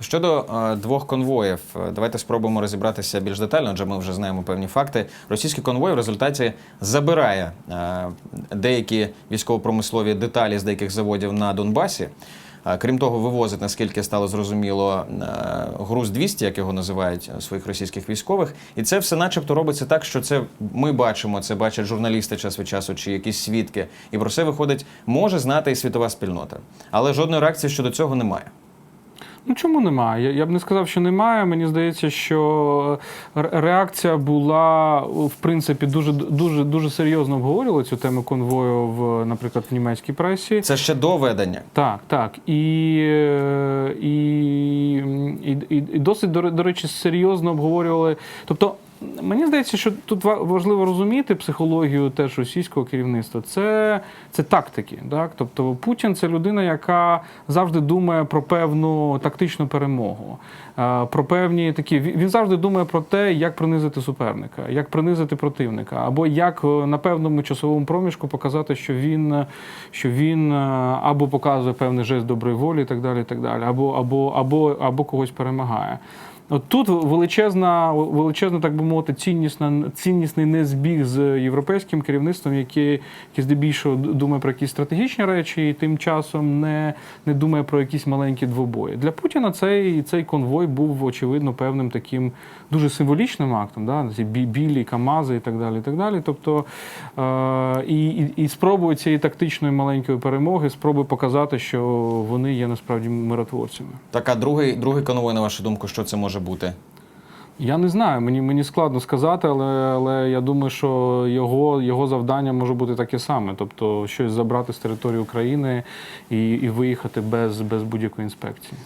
Щодо е, двох конвоїв, е, давайте спробуємо розібратися більш детально, адже ми вже знаємо певні факти. Російський конвой в результаті забирає е, деякі військово-промислові деталі з деяких заводів на Донбасі. Е, Крім того, вивозить, наскільки стало зрозуміло, е, груз 200, як його називають е, своїх російських військових, і це все, начебто, робиться так, що це ми бачимо, це бачать журналісти час від часу чи якісь свідки, і про це виходить, може знати і світова спільнота, але жодної реакції щодо цього немає. Ну чому немає? Я, я б не сказав, що немає. Мені здається, що реакція була в принципі дуже дуже дуже серйозно обговорювали цю тему конвою в, наприклад, в німецькій пресі. Це ще до ведення. Так, так. І, е, і, і, і, досить, до, до речі, серйозно обговорювали. Тобто, мені здається, що тут ва- важливо розуміти психологію теж російського керівництва. Це, це тактики. Так? Тобто Путін це людина, яка завжди думає про певну тактичну перемогу. е, Про певні такі він завжди думає про те, як принизити суперника, як принизити противника, або як е, на певному часовому проміжку показати, що він, що він е, або показує певний жест доброї волі, і так далі, і так далі, або, або, або, або когось перемагає. От тут величезна, величезна, так би мовити, ціннісна, ціннісний незбіг з європейським керівництвом, яке, яке здебільшого думає про якісь стратегічні речі, і тим часом не, не думає про якісь маленькі двобої. Для Путіна цей, цей конвой був очевидно певним таким дуже символічним актом, да? ці бі- білі камази і так далі. І так далі. Тобто е- і, і, спробує цієї тактичної маленької перемоги, спробує показати, що вони є насправді миротворцями. Так, а другий, другий конвой, на вашу думку, що це може бути? Я не знаю, мені, мені складно сказати, але, але я думаю, що його, його завдання може бути таке саме. Тобто щось забрати з території України і, і виїхати без, без будь-якої інспекції.